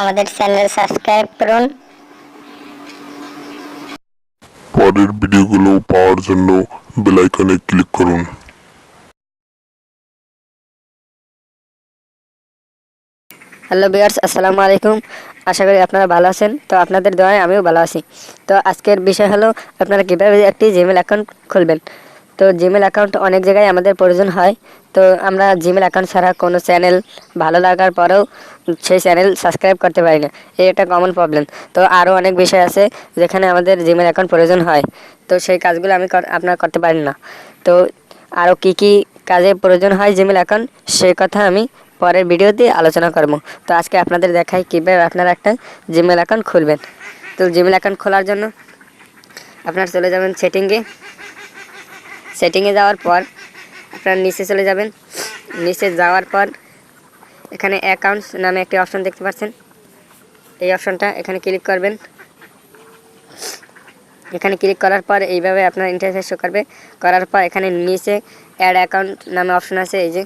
আমাদের channel subscribe করুন। পরের ভিডিওগুলো পাওয়ার জন্য বেল আইকনে ক্লিক করুন। হ্যালো বিয়ার্স আসসালামু আলাইকুম। আশা করি আপনারা ভালো আছেন। তো আপনাদের দোয়ায় আমিও ভালো আছি। তো আজকের বিষয় হলো আপনারা কীভাবে একটি জিমেল অ্যাকাউন্ট খুলবেন? তো জিমেল অ্যাকাউন্ট অনেক জায়গায় আমাদের প্রয়োজন হয়। তো আমরা জিমেল অ্যাকাউন্ট ছাড়া কোনো চ্যানেল ভালো লাগার পরেও সেই চ্যানেল সাবস্ক্রাইব করতে পারি না। এই একটা কমন প্রবলেম তো আরও অনেক বিষয় আছে যেখানে আমাদের জিমেল অ্যাকাউন্ট প্রয়োজন হয়। তো সেই কাজগুলো আমি আপনারা করতে পারেন না। তো আরও কি কি কাজে প্রয়োজন হয় জিমেল অ্যাকাউন্ট সে কথা আমি পরের ভিডিওতে আলোচনা করব। তো আজকে আপনাদের দেখাই কীভাবে আপনারা একটা জিমেল অ্যাকাউন্ট খুলবেন। তো জিমেল অ্যাকাউন্ট খোলার জন্য আপনার চলে যাবেন সেটিংয়ে। সেটিংয়ে যাওয়ার পর আপনারা নিচে চলে যাবেন। নিচে যাওয়ার পর এখানে অ্যাকাউন্টস নামে একটি অপশন দেখতে পাচ্ছেন। এই অপশনটা এখানে ক্লিক করবেন। এখানে ক্লিক করার পর এইভাবে আপনার ইন্টারফেস শো করবে। করার পর এখানে নিচে অ্যাড অ্যাকাউন্ট নামে অপশন আছে, এই যে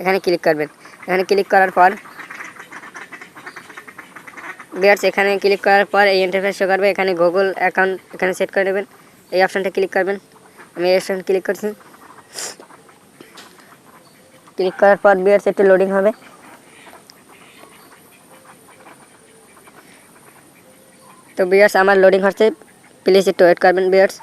এখানে ক্লিক করবেন। এখানে ক্লিক করার পর বিয়ার্স এখানে ক্লিক করার পর এই ইন্টারফেস শো করবে। এখানে গুগল অ্যাকাউন্ট এখানে সেট করে নেবেন। এই অপশনটা ক্লিক করবেন। আমি এই অপশন ক্লিক করছি। ক্লিক করার পর বিয়ার্স একটু লোডিং হবে। তো বিয়ার্স আমার লোডিং হচ্ছে। প্লিজ একটু ওয়েট করবেন বিয়ার্স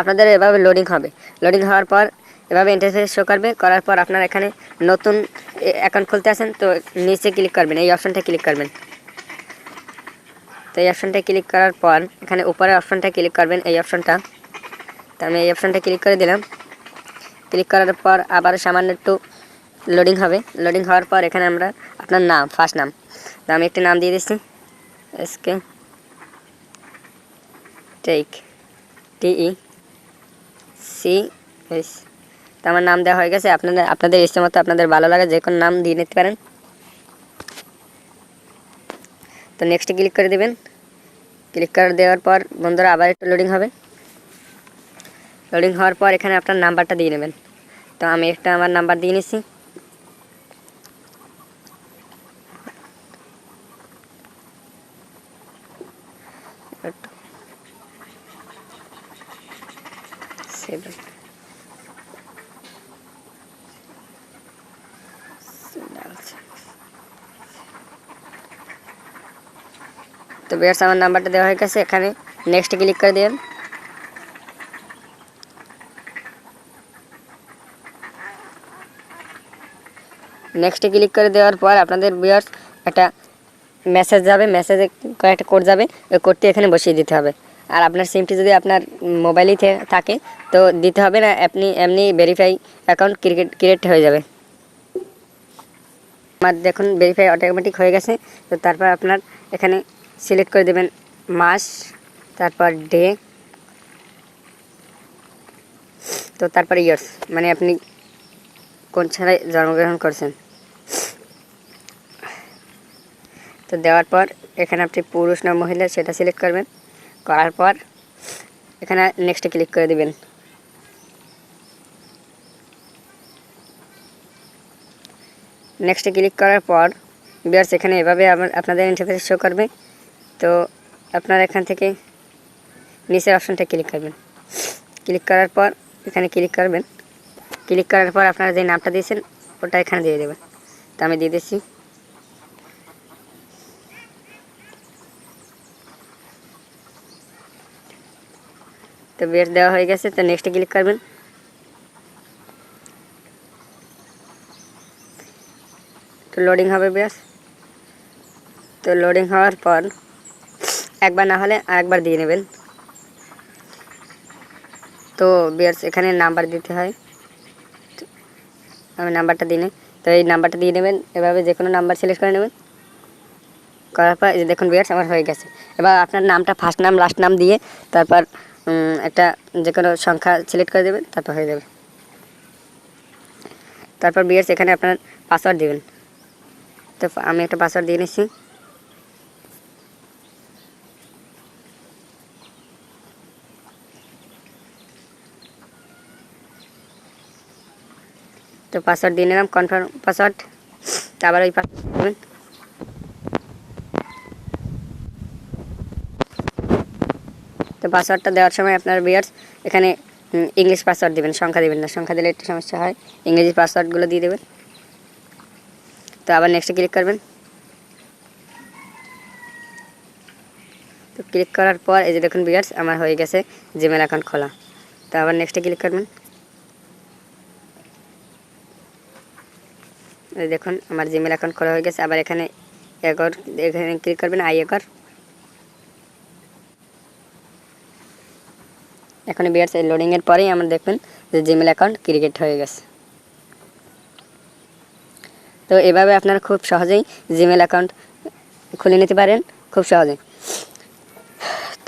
আপনাদের এভাবে লোডিং হবে। লোডিং হওয়ার পর এভাবে ইন্টারফেস শো করবে। করার পর আপনার এখানে নতুন অ্যাকাউন্ট খুলতে আসেন, তো নিচে ক্লিক করবেন। এই অপশানটা ক্লিক করবেন। তো এই অপশনটা ক্লিক করার পর এখানে উপরের অপশনটা ক্লিক করবেন, এই অপশনটা তো আমি এই অপশনটা ক্লিক করে দিলাম। ক্লিক করার পর আবার সামান্য একটু লোডিং হবে। লোডিং হওয়ার পর এখানে আমরা আপনার নাম ফার্স্ট নাম। তো আমি একটি নাম দিয়ে দিচ্ছি। SK tech T E C S তো আমার নাম দেওয়া হয়ে গেছে। আপনাদের আপনাদের ইচ্ছে মতো আপনাদের ভালো লাগে, যে কোনো নাম দিয়ে নিতে পারেন। তো নেক্সটে ক্লিক করে দেবেন। ক্লিক করে দেওয়ার পর বন্ধুরা আবার একটু লোডিং হবে। লোডিং হওয়ার পর এখানে আপনার নাম্বারটা দিয়ে নেবেন। তো আমি একটা আমার নাম্বার দিয়ে সেভেন তো বেয়ার্স আমার নাম্বারটা দেওয়া হয়ে গেছে। এখানে নেক্সট ক্লিক করে দেবেন। নেক্সটে ক্লিক করে দেওয়ার পর আপনাদের বিয়ার্স একটা মেসেজ যাবে মেসেজে কয়েকটা কোড যাবে, ওই কোডটি এখানে বসিয়ে দিতে হবে। আর আপনার সিমটি যদি আপনার মোবাইলেই থাকে, তো দিতে হবে না, আপনি এমনি ভেরিফাই অ্যাকাউন্ট ক্রিকেট ক্রিয়েট হয়ে যাবে। আমার দেখুন ভেরিফাই অটোমেটিক হয়ে গেছে, তো তারপর আপনার এখানে সিলেক্ট করে দেবেন মাস, তারপর ডে তো তারপর ইয়ার্স মানে আপনি কোন ছাড়াই জন্মগ্রহণ করছেন? তো দেওয়ার পর এখানে আপনি পুরুষ না মহিলা সেটা সিলেক্ট করবেন। করার পর এখানে নেক্সটে ক্লিক করে দিবেন। নেক্সটে ক্লিক করার পর বিয়ার্স এখানে এভাবে আপনাদের ইন্টারফেস শো করবে। তো আপনারা এখান থেকে নিচের অপশনটা ক্লিক করবেন। ক্লিক করার পর এখানে ক্লিক করবেন। ক্লিক করার পর আপনারা যে নামটা দিয়েছেন, ওটা এখানে দিয়ে দেবেন। তো আমি দিয়ে দিচ্ছি। তো বের দেওয়া হয়ে গেছে, তো নেক্সটে ক্লিক করবেন। তো লোডিং হবে বেশ। তো লোডিং হওয়ার পর একবার না হলে আরেকবার দিয়ে নেবেন। তো বিয়ার্স এখানে নাম্বার দিতে হয়। আমি নাম্বারটা দিই তো এই নাম্বারটা দিয়ে নেবেন, এভাবে যে কোনো নাম্বার সিলেক্ট করে নেবেন। করার পর দেখুন বিয়ার্স আমার হয়ে গেছে। এবার আপনার নামটা ফার্স্ট নাম লাস্ট নাম দিয়ে তারপর একটা যে কোনো সংখ্যা সিলেক্ট করে দেবেন, তারপর হয়ে যাবে। তারপর বিয়ার্স এখানে আপনার পাসওয়ার্ড দেবেন। তো আমি একটা পাসওয়ার্ড দিয়ে নিচ্ছি। তো পাসওয়ার্ড দিয়ে নিলাম কনফার্ম পাসওয়ার্ড তারপর ওই পাসওয়ার্ড তো পাসওয়ার্ডটা দেওয়ার সময় আপনার বিয়ার্স এখানে ইংলিশ পাসওয়ার্ড দিবেন, সংখ্যা দিবেন না। সংখ্যা দিলে একটু সমস্যা হয়। ইংরেজি পাসওয়ার্ডগুলো দিয়ে দেবেন। তো আবার নেক্সটে ক্লিক করবেন। তো ক্লিক করার পর, এই যে দেখুন বিয়ার্স আমার হয়ে গেছে জিমেল অ্যাকাউন্ট খোলা। তো আবার নেক্সটে ক্লিক করবেন। দেখুন, আমার জিমেল অ্যাকাউন্ট খোলা হয়ে গেছে। আবার এখানে একর, এখানে ক্লিক করবেন আই একর। এখন বিয়ার্স, এই লোডিংয়ের পরেই আমরা দেখবেন যে জিমেল অ্যাকাউন্ট ক্রিকেট হয়ে গেছে। তো এভাবে আপনারা খুব সহজেই জিমেল অ্যাকাউন্ট খুলে নিতে পারেন। খুব সহজেই।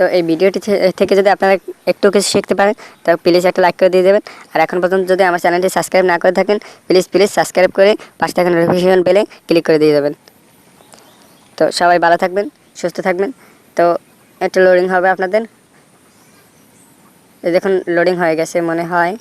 তো এই ভিডিওটি থেকে যদি আপনারা একটু কিছু শিখতে পারেন, তো প্লিজ একটা লাইক করে দিয়ে দেবেন। আর এখন পর্যন্ত যদি আমার চ্যানেলটি সাবস্ক্রাইব না করে থাকেন প্লিজ প্লিজ সাবস্ক্রাইব করে পাশে থাকা নোটিফিকেশন পেলে ক্লিক করে দিয়ে দেবেন। তো সবাই ভালো থাকবেন, সুস্থ থাকবেন। তো একটা লোডিং হবে আপনাদের। দেখুন লোডিং হয়ে গেছে, মনে হয়।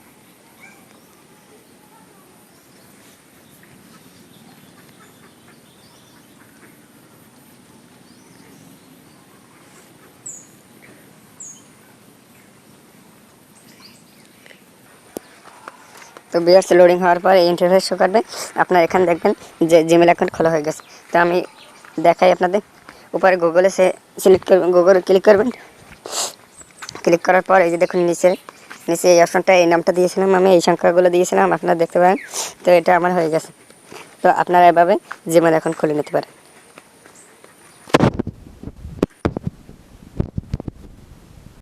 তো বিয়ার্স লোডিং হওয়ার পর এই ইন্টারফেস শো করবে। আপনার এখানে দেখবেন যে জিমেল অ্যাকাউন্ট খোলা হয়ে গেছে। তো আমি দেখাই আপনাদের। উপরে গুগলে সে সিলেক্ট করবেন গুগলে ক্লিক করবেন। ক্লিক করার পর এই যে দেখুন নিচে নিচে এই অপশনটা এই নামটা দিয়েছিলাম আমি, এই সংখ্যাগুলো দিয়েছিলাম, আপনারা দেখতে পারেন। তো এটা আমার হয়ে গেছে। তো আপনারা এভাবে জিমেল অ্যাকাউন্ট খুলে নিতে পারেন।